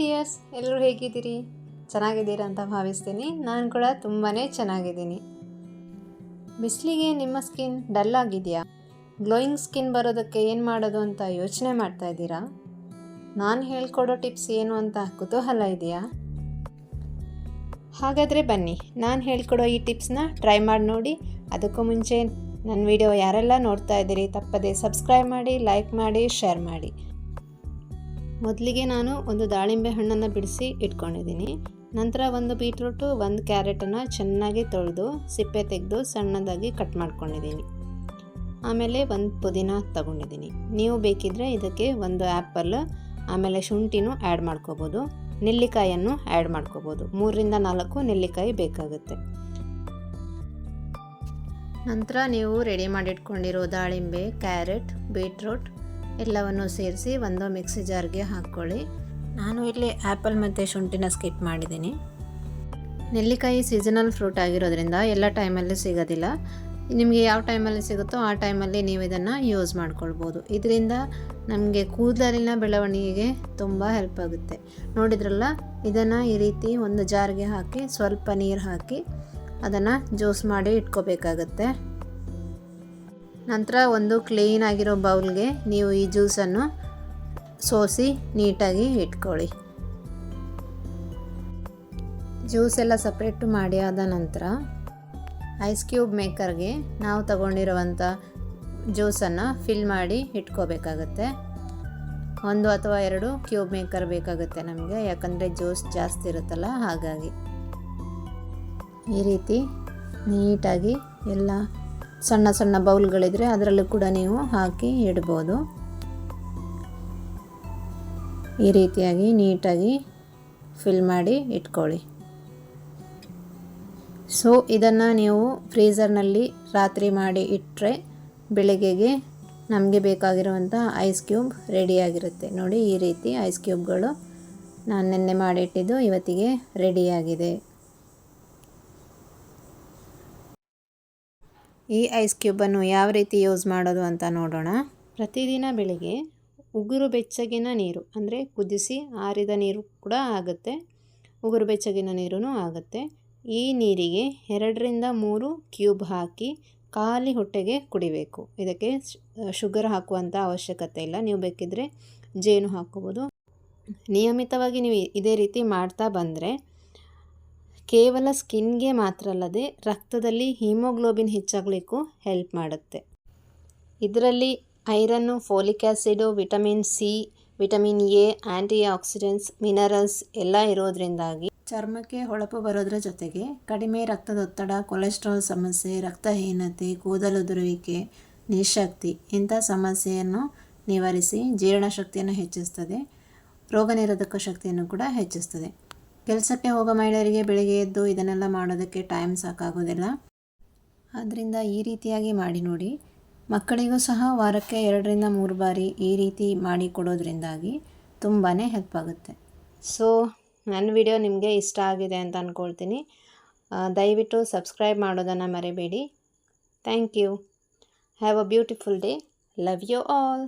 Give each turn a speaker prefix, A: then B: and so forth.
A: Dears, ಎಲ್ಲರೂ ಹೇಗಿದ್ದೀರಿ? ಚೆನ್ನಾಗಿದ್ದೀರಾ ಅಂತ ಭಾವಿಸ್ತೀನಿ. ನಾನು ಕೂಡ ತುಂಬಾ ಚೆನ್ನಾಗಿದ್ದೀನಿ. ಬಿಸಿಲಿಗೆ ನಿಮ್ಮ ಸ್ಕಿನ್ ಡಲ್ ಆಗಿದೆಯಾ? ಗ್ಲೋಯಿಂಗ್ ಸ್ಕಿನ್ ಬರೋದಕ್ಕೆ ಏನು ಮಾಡೋದು ಅಂತ ಯೋಚನೆ ಮಾಡ್ತಾ ಇದ್ದೀರಾ? ನಾನು ಹೇಳ್ಕೊಡೋ ಟಿಪ್ಸ್ ಏನು ಅಂತ ಕುತೂಹಲ ಇದೆಯಾ ಹಾಗಾದರೆ ಬನ್ನಿ, ನಾನು ಹೇಳ್ಕೊಡೋ ಈ ಟಿಪ್ಸ್ನ ಟ್ರೈ ಮಾಡಿ ನೋಡಿ. ಅದಕ್ಕೂ ಮುಂಚೆ ನನ್ನ ವಿಡಿಯೋ ಯಾರೆಲ್ಲ ನೋಡ್ತಾ ಇದ್ದೀರಿ, ತಪ್ಪದೆ ಸಬ್ಸ್ಕ್ರೈಬ್ ಮಾಡಿ, ಲೈಕ್ ಮಾಡಿ, ಶೇರ್ ಮಾಡಿ. ಮೊದಲಿಗೆ ನಾನು ಒಂದು ದಾಳಿಂಬೆ ಹಣ್ಣನ್ನು ಬಿಡಿಸಿ ಇಟ್ಕೊಂಡಿದ್ದೀನಿ. ನಂತರ ಒಂದು ಬೀಟ್ರೂಟು, ಒಂದು ಕ್ಯಾರೆಟನ್ನು ಚೆನ್ನಾಗಿ ತೊಳೆದು ಸಿಪ್ಪೆ ತೆಗೆದು ಸಣ್ಣದಾಗಿ ಕಟ್ ಮಾಡ್ಕೊಂಡಿದ್ದೀನಿ. ಆಮೇಲೆ ಒಂದು ಪುದೀನ ತಗೊಂಡಿದ್ದೀನಿ. ನೀವು ಬೇಕಿದ್ದರೆ ಇದಕ್ಕೆ ಒಂದು ಆ್ಯಪಲ್, ಆಮೇಲೆ ಶುಂಠಿನೂ ಆ್ಯಡ್ ಮಾಡ್ಕೋಬೋದು. ನೆಲ್ಲಿಕಾಯನ್ನು ಆ್ಯಡ್ ಮಾಡ್ಕೋಬೋದು. ಮೂರರಿಂದ ನಾಲ್ಕು ನೆಲ್ಲಿಕಾಯಿ ಬೇಕಾಗುತ್ತೆ. ನಂತರ ನೀವು ರೆಡಿ ಮಾಡಿಟ್ಕೊಂಡಿರೋ ದಾಳಿಂಬೆ, ಕ್ಯಾರೆಟ್, ಬೀಟ್ರೂಟ್ ಎಲ್ಲವನ್ನು ಸೇರಿಸಿ ಒಂದು ಮಿಕ್ಸಿ ಜಾರ್ಗೆ ಹಾಕ್ಕೊಳ್ಳಿ. ನಾನು ಇಲ್ಲಿ ಆ್ಯಪಲ್ ಮತ್ತು ಶುಂಠಿನ ಸ್ಕಿಪ್ ಮಾಡಿದ್ದೀನಿ. ನೆಲ್ಲಿಕಾಯಿ ಸೀಸನಲ್ ಫ್ರೂಟ್ ಆಗಿರೋದ್ರಿಂದ ಎಲ್ಲ ಟೈಮಲ್ಲಿ ಸಿಗೋದಿಲ್ಲ. ನಿಮಗೆ ಯಾವ ಟೈಮಲ್ಲಿ ಸಿಗುತ್ತೋ ಆ ಟೈಮಲ್ಲಿ ನೀವು ಇದನ್ನು ಯೂಸ್ ಮಾಡ್ಕೊಳ್ಬೋದು. ಇದರಿಂದ ನಮಗೆ ಕೂದಲಿನ ಬೆಳವಣಿಗೆಗೆ ತುಂಬ ಹೆಲ್ಪ್ ಆಗುತ್ತೆ. ನೋಡಿದ್ರಲ್ಲ, ಇದನ್ನು ಈ ರೀತಿ ಒಂದು ಜಾರ್ಗೆ ಹಾಕಿ ಸ್ವಲ್ಪ ನೀರು ಹಾಕಿ ಅದನ್ನು ಜ್ಯೂಸ್ ಮಾಡಿ ಇಟ್ಕೋಬೇಕಾಗತ್ತೆ. ನಂತರ ಒಂದು ಕ್ಲೀನ್ ಆಗಿರೋ ಬೌಲ್ಗೆ ನೀವು ಈ ಜ್ಯೂಸನ್ನು ಸೋಸಿ ನೀಟಾಗಿ ಇಟ್ಕೊಳ್ಳಿ. ಜ್ಯೂಸ್ ಎಲ್ಲ ಸಪ್ರೇಟು ಮಾಡಿ ಆದ ನಂತರ ಐಸ್ ಕ್ಯೂಬ್ ಮೇಕರ್ಗೆ ನಾವು ತಗೊಂಡಿರುವಂಥ ಜ್ಯೂಸನ್ನು ಫಿಲ್ ಮಾಡಿ ಇಟ್ಕೋಬೇಕಾಗತ್ತೆ. ಒಂದು ಅಥವಾ ಎರಡು ಕ್ಯೂಬ್ ಮೇಕರ್ ಬೇಕಾಗುತ್ತೆ ನಮಗೆ, ಯಾಕಂದರೆ ಜ್ಯೂಸ್ ಜಾಸ್ತಿ ಇರುತ್ತಲ್ಲ ಹಾಗಾಗಿ. ಈ ರೀತಿ ನೀಟಾಗಿ ಎಲ್ಲ ಸಣ್ಣ ಸಣ್ಣ ಬೌಲ್ಗಳಿದ್ರೆ ಅದರಲ್ಲೂ ಕೂಡ ನೀವು ಹಾಕಿ ಇಡ್ಬೋದು. ಈ ರೀತಿಯಾಗಿ ನೀಟಾಗಿ ಫಿಲ್ ಮಾಡಿ ಇಟ್ಕೊಳ್ಳಿ. ಸೊ ಇದನ್ನು ನೀವು ಫ್ರೀಝರ್ನಲ್ಲಿ ರಾತ್ರಿ ಮಾಡಿ ಇಟ್ಟರೆ ಬೆಳಗ್ಗೆಗೆ ನಮಗೆ ಬೇಕಾಗಿರುವಂಥ ಐಸ್ ಕ್ಯೂಬ್ ರೆಡಿಯಾಗಿರುತ್ತೆ ನೋಡಿ ಈ ರೀತಿ ಐಸ್ ಕ್ಯೂಬ್ಗಳು ನಾನು ನಿನ್ನೆ ಮಾಡಿಟ್ಟಿದ್ದು ಇವತ್ತಿಗೆ ರೆಡಿಯಾಗಿದೆ ಈ ಐಸ್ ಕ್ಯೂಬನ್ನು ಯಾವ ರೀತಿ ಯೂಸ್ ಮಾಡೋದು ಅಂತ ನೋಡೋಣ. ಪ್ರತಿದಿನ ಬೆಳಿಗ್ಗೆ ಉಗುರು ಬೆಚ್ಚಗಿನ ನೀರು, ಅಂದರೆ ಕುದಿಸಿ ಆರಿದ ನೀರು ಕೂಡ ಆಗುತ್ತೆ. ಉಗುರು ಬೆಚ್ಚಗಿನ ನೀರೂ ಆಗುತ್ತೆ. ಈ ನೀರಿಗೆ ಎರಡರಿಂದ ಮೂರು ಕ್ಯೂಬ್ ಹಾಕಿ ಖಾಲಿ ಹೊಟ್ಟೆಗೆ ಕುಡಿಬೇಕು. ಇದಕ್ಕೆ ಶುಗರ್ ಹಾಕುವಂಥ ಅವಶ್ಯಕತೆ ಇಲ್ಲ. ನೀವು ಬೇಕಿದ್ದರೆ ಜೇನು ಹಾಕ್ಕೋಬೋದು. ನಿಯಮಿತವಾಗಿ ನೀವು ಇದೇ ರೀತಿ ಮಾಡ್ತಾ ಬಂದರೆ ಕೇವಲ ಸ್ಕಿನ್ಗೆ ಮಾತ್ರ ಅಲ್ಲದೆ ರಕ್ತದಲ್ಲಿ ಹಿಮೋಗ್ಲೋಬಿನ್ ಹೆಚ್ಚಾಗಲಿಕ್ಕೂ ಹೆಲ್ಪ್ ಮಾಡುತ್ತೆ. ಇದರಲ್ಲಿ iron, folic acid vitamin C, vitamin A antioxidants minerals ಎಲ್ಲ ಇರೋದ್ರಿಂದಾಗಿ ಚರ್ಮಕ್ಕೆ ಹೊಳಪು ಬರೋದ್ರ ಜೊತೆಗೆ ಕಡಿಮೆ ರಕ್ತದೊತ್ತಡ, ಕೊಲೆಸ್ಟ್ರಾಲ್ ಸಮಸ್ಯೆ, ರಕ್ತಹೀನತೆ ಕೂದಲುದುರುವಿಕೆ ನಿಶಕ್ತಿ ಇಂಥ ಸಮಸ್ಯೆಯನ್ನು ನಿವಾರಿಸಿ ಜೀರ್ಣಶಕ್ತಿಯನ್ನು ಹೆಚ್ಚಿಸ್ತದೆ ರೋಗ ನಿರೋಧಕ ಶಕ್ತಿಯನ್ನು ಕೂಡ ಹೆಚ್ಚಿಸ್ತದೆ. ಕೆಲಸಕ್ಕೆ ಹೋಗೋ ಮಹಿಳೆಯರಿಗೆ ಬೆಳಗ್ಗೆ ಎದ್ದು ಇದನ್ನೆಲ್ಲ ಮಾಡೋದಕ್ಕೆ ಟೈಮ್ ಸಾಕಾಗೋದಿಲ್ಲ. ಆದ್ದರಿಂದ ಈ ರೀತಿಯಾಗಿ ಮಾಡಿ ನೋಡಿ. ಮಕ್ಕಳಿಗೂ ಸಹ ವಾರಕ್ಕೆ ಎರಡರಿಂದ ಮೂರು ಬಾರಿ ಈ ರೀತಿ ಮಾಡಿ ಕೊಡೋದ್ರಿಂದಾಗಿ ತುಂಬಾ ಹೆಲ್ಪ್ ಆಗುತ್ತೆ. ಸೊ ನನ್ನ ವಿಡಿಯೋ ನಿಮಗೆ ಇಷ್ಟ ಆಗಿದೆ ಅಂತ ಅಂದ್ಕೊಳ್ತೀನಿ ದಯವಿಟ್ಟು ಸಬ್ಸ್ಕ್ರೈಬ್ ಮಾಡೋದನ್ನು ಮರಿಬೇಡಿ. Thank you have a beautiful day love you all